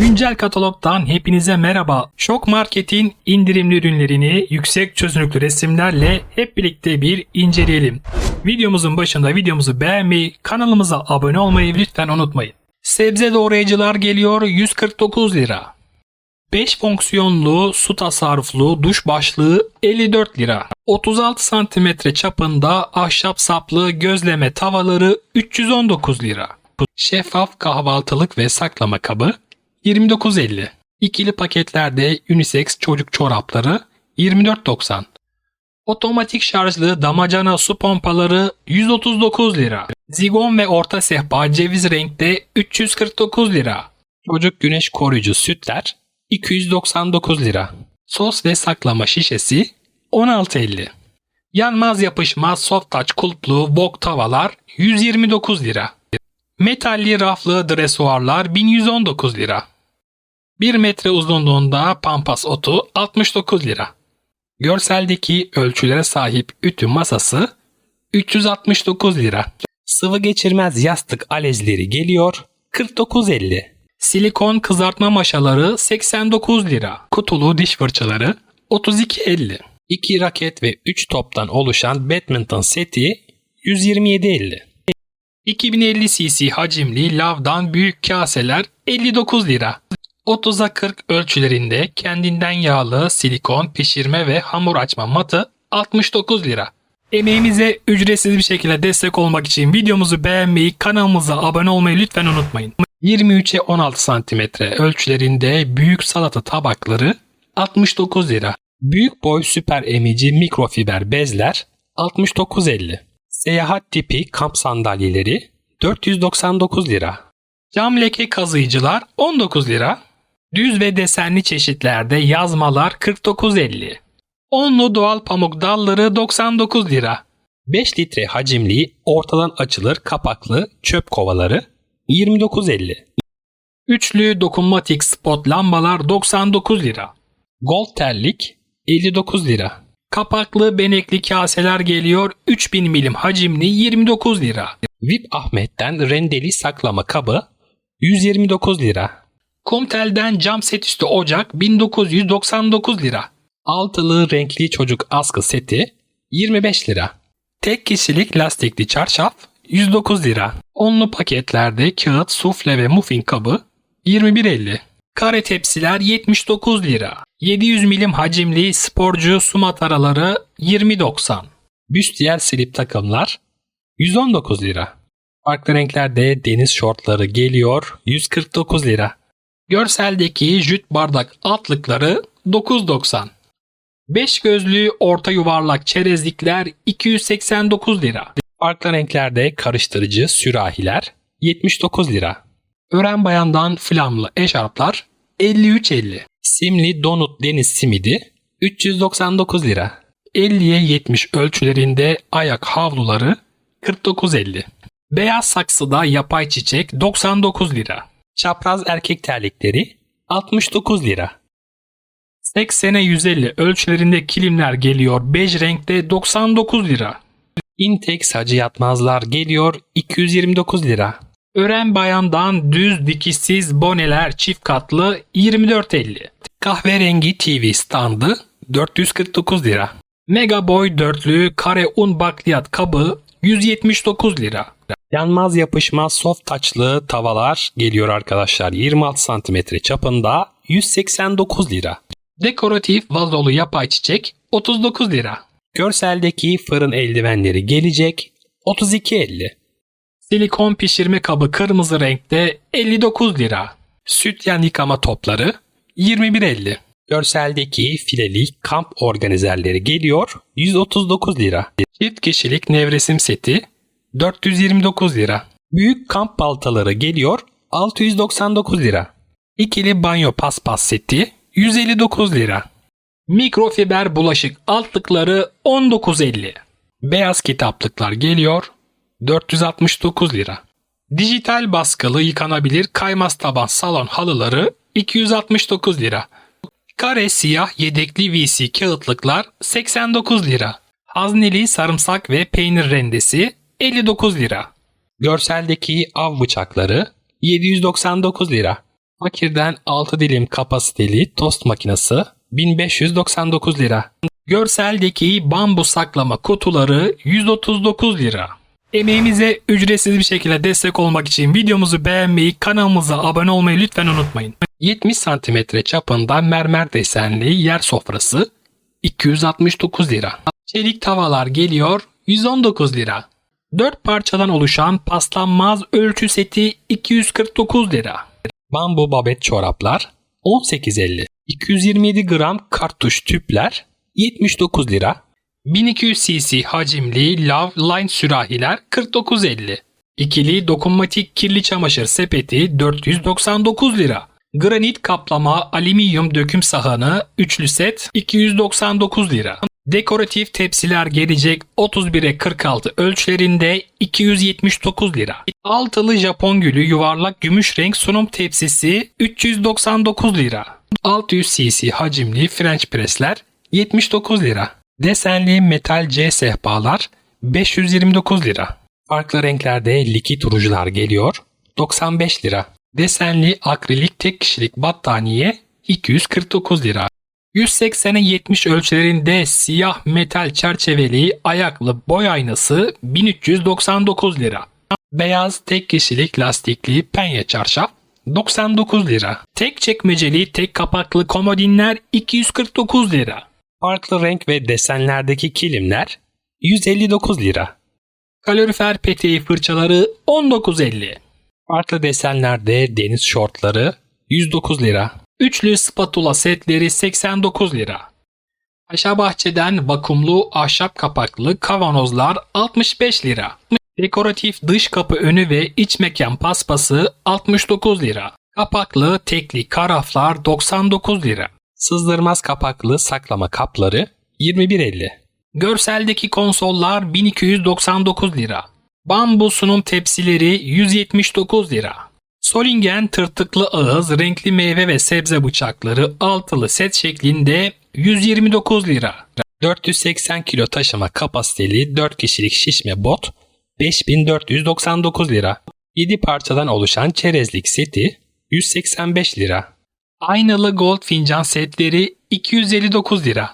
Güncel katalogdan hepinize merhaba. Şok Market'in indirimli ürünlerini yüksek çözünürlüklü resimlerle hep birlikte bir inceleyelim. Videomuzun başında videomuzu beğenmeyi, kanalımıza abone olmayı lütfen unutmayın. Sebze doğrayıcılar geliyor 149 lira. 5 fonksiyonlu su tasarruflu duş başlığı 54 lira. 36 cm çapında ahşap saplı gözleme tavaları 319 lira. Şeffaf kahvaltılık ve saklama kabı 29.50. İkili paketlerde unisex çocuk çorapları 24.90. Otomatik şarjlı damacana su pompaları 139 lira. Zigon ve orta sehpa ceviz renkte 349 lira. Çocuk güneş koruyucu sütler 299 lira. Sos ve saklama şişesi 16.50. Yanmaz yapışmaz soft touch kulplu wok tavalar 129 lira. Metalli raflı dresuarlar 1119 lira. 1 metre uzunluğunda pampas otu 69 lira. Görseldeki ölçülere sahip ütü masası 369 lira. Sıvı geçirmez yastık alezleri geliyor 49.50. Silikon kızartma maşaları 89 lira. Kutulu diş fırçaları 32.50. 2 raket ve 3 toptan oluşan badminton seti 127.50. 2050 cc hacimli lavdan büyük kaseler 59 lira. 30'a 40 ölçülerinde kendinden yağlı silikon pişirme ve hamur açma matı 69 lira. Emeğimize ücretsiz bir şekilde destek olmak için videomuzu beğenmeyi, kanalımıza abone olmayı lütfen unutmayın. 23'e 16 cm ölçülerinde büyük salata tabakları 69 lira. Büyük boy süper emici mikrofiber bezler 69.50. Seyahat tipi kamp sandalyeleri 499 lira. Cam leke kazıyıcılar 19 lira. Düz ve desenli çeşitlerde yazmalar 49.50. Onlu doğal pamuk dalları 99 lira. 5 litre hacimli ortadan açılır kapaklı çöp kovaları 29.50. Üçlü dokunmatik spot lambalar 99 lira. Gold terlik 59 lira. Kapaklı benekli kaseler geliyor 3000 milim hacimli 29 lira. VIP Ahmet'ten rendeli saklama kabı 129 lira. Komtel'den cam set üstü ocak 1999 lira. Altılı renkli çocuk askı seti 25 lira. Tek kişilik lastikli çarşaf 109 lira. Onlu paketlerde kağıt, sufle ve muffin kabı 21.50. Kare tepsiler 79 lira. 700 milim hacimli sporcu su mataraları 20.90. Büstiyer slip takımlar 119 lira. Farklı renklerde deniz şortları geliyor 149 lira. Görseldeki jüt bardak altlıkları 9.90. 5 gözlü orta yuvarlak çerezlikler 289 lira. Farklı renklerde karıştırıcı sürahiler 79 lira. Ören bayandan flamlı eşarplar 53.50. Simli donut deniz simidi 399 lira. 50'ye 70 ölçülerinde ayak havluları 49.50. Beyaz saksıda yapay çiçek 99 lira. Çapraz erkek terlikleri 69 lira. 80'e 150 ölçülerinde kilimler geliyor bej renkte 99 lira. Intex hacı yatmazlar geliyor 229 lira. Ören bayandan düz dikişsiz boneler çift katlı 24.50. Kahverengi TV standı 449 lira. Mega Boy dörtlü kare un bakliyat kabı 179 lira. Yanmaz yapışmaz soft taçlı tavalar geliyor arkadaşlar 26 cm çapında 189 lira. Dekoratif vazolu yapay çiçek 39 lira. Görseldeki fırın eldivenleri gelecek 32.50. Silikon pişirme kabı kırmızı renkte 59 lira. Sütyen yıkama topları 21.50. Görseldeki fileli kamp organizerleri geliyor 139 lira. Çift kişilik nevresim seti 429 lira. Büyük kamp baltaları geliyor 699 lira. İkili banyo paspas seti 159 lira. Mikrofiber bulaşık altlıkları 19.50. Beyaz kitaplıklar geliyor 469 lira. Dijital baskılı yıkanabilir kaymaz taban salon halıları 269 lira. Kare siyah yedekli VC kağıtlıklar 89 lira. Hazneli sarımsak ve peynir rendesi 59 lira. Görseldeki av bıçakları 799 lira. Fakirden 6 dilim kapasiteli tost makinesi 1599 lira. Görseldeki bambu saklama kutuları 139 lira. Emeğimize ücretsiz bir şekilde destek olmak için videomuzu beğenmeyi, kanalımıza abone olmayı lütfen unutmayın. 70 cm çapında mermer desenli yer sofrası 269 lira. Çelik tavalar geliyor 119 lira. 4 parçadan oluşan paslanmaz ölçü seti 249 lira. Bambu babet çoraplar 18.50. 227 gram kartuş tüpler 79 lira. 1200 cc hacimli Love Line sürahiler 49.50. İkili dokunmatik kirli çamaşır sepeti 499 lira. Granit kaplama alüminyum döküm sahanı üçlü set 299 lira. Dekoratif tepsiler gelecek 31'e 46 ölçülerinde 279 lira. Altılı Japon gülü yuvarlak gümüş renk sunum tepsisi 399 lira. 600 cc hacimli French pressler 79 lira. Desenli metal C sehpalar 529 lira. Farklı renklerde likit rujular geliyor 95 lira. Desenli akrilik tek kişilik battaniye 249 lira. 180'e 70 ölçülerinde siyah metal çerçeveli ayaklı boy aynası 1399 lira. Beyaz tek kişilik lastikli penye çarşaf 99 lira. Tek çekmeceli tek kapaklı komodinler 249 lira. Farklı renk ve desenlerdeki kilimler 159 lira. Kalorifer peteği fırçaları 19.50. Farklı desenlerde deniz şortları 109 lira. Üçlü spatula setleri 89 lira. Paşa Bahçe'den vakumlu ahşap kapaklı kavanozlar 65 lira. Dekoratif dış kapı önü ve iç mekan paspası 69 lira. Kapaklı tekli karaflar 99 lira. Sızdırmaz kapaklı saklama kapları 21.50. Görseldeki konsollar 1299 lira. Bambu sunum tepsileri 179 lira. Solingen tırtıklı ağız renkli meyve ve sebze bıçakları altılı set şeklinde 129 lira. 480 kilo taşıma kapasiteli 4 kişilik şişme bot 5499 lira. 7 parçadan oluşan çerezlik seti 185 lira. Aynalı gold fincan setleri 259 lira.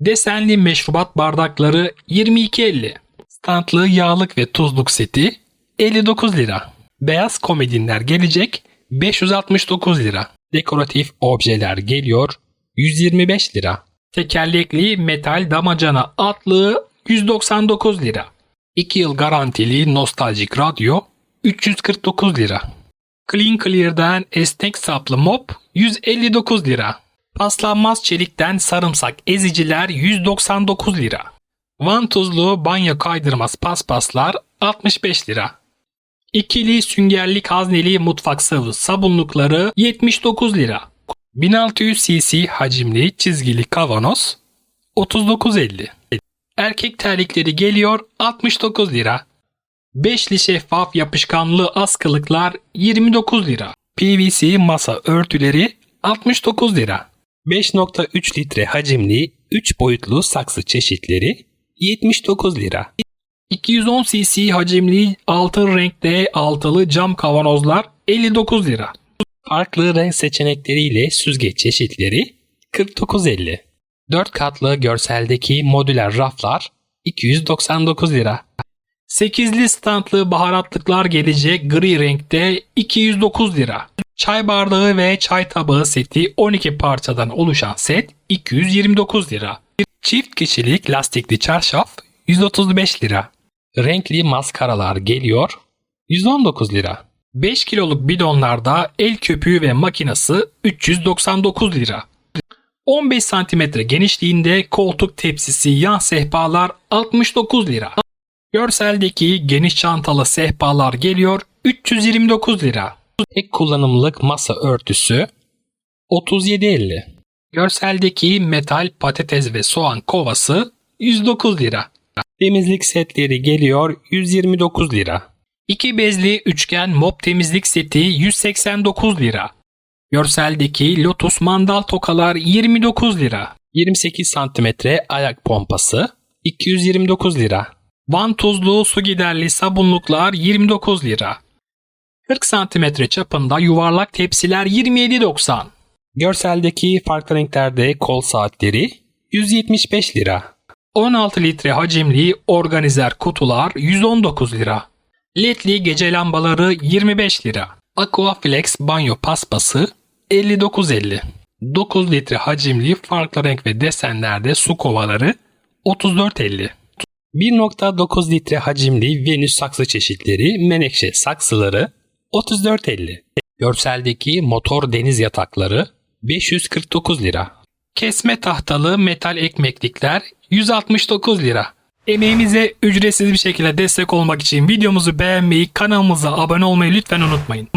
Desenli meşrubat bardakları 22.50. Standlı yağlık ve tuzluk seti 59 lira. Beyaz komedinler gelecek 569 lira. Dekoratif objeler geliyor 125 lira. Tekerlekli metal damacana atlığı 199 lira. 2 yıl garantili nostaljik radyo 349 lira. Clean Clear'den esnek saplı mop 159 lira. Paslanmaz çelikten sarımsak eziciler 199 lira. Vantuzlu banyo kaydırmaz paspaslar 65 lira. İkili süngerlik hazneli mutfak sıvı sabunlukları 79 lira. 1600 cc hacimli çizgili kavanoz 39.50. Erkek terlikleri geliyor 69 lira. Beşli şeffaf yapışkanlı askılıklar 29 lira. PVC masa örtüleri 69 lira. 5.3 litre hacimli 3 boyutlu saksı çeşitleri 79 lira. 210 cc hacimli altın renkte altılı cam kavanozlar 59 lira. Farklı renk seçenekleriyle süzgeç çeşitleri 49.50. 4 katlı görseldeki modüler raflar 299 lira. 8'li standlı baharatlıklar gelecek gri renkte 209 lira. Çay bardağı ve çay tabağı seti 12 parçadan oluşan set 229 lira. Çift kişilik lastikli çarşaf 135 lira. Renkli maskaralar geliyor 119 lira. 5 kiloluk bidonlarda el köpüğü ve makinası 399 lira. 15 santimetre genişliğinde koltuk tepsisi yan sehpalar 69 lira. Görseldeki geniş çantalı sehpalar geliyor 329 lira. Tek kullanımlık masa örtüsü 37.50. Görseldeki metal patates ve soğan kovası 109 lira. Temizlik setleri geliyor 129 lira. İki bezli üçgen mop temizlik seti 189 lira. Görseldeki Lotus mandal tokalar 29 lira. 28 santimetre ayak pompası 229 lira. Van tuzlu su giderli sabunluklar 29 lira. 40 cm çapında yuvarlak tepsiler 27.90. Görseldeki farklı renklerde kol saatleri 175 lira. 16 litre hacimli organizer kutular 119 lira. LED'li gece lambaları 25 lira. Aquaflex banyo paspası 59.50. 9 litre hacimli farklı renk ve desenlerde su kovaları 34.50. 1.9 litre hacimli Venüs saksı çeşitleri menekşe saksıları 34.50. Görseldeki motor deniz yatakları 549 lira. Kesme tahtalı metal ekmeklikler 169 lira. Emeğimize ücretsiz bir şekilde destek olmak için videomuzu beğenmeyi, kanalımıza abone olmayı lütfen unutmayın.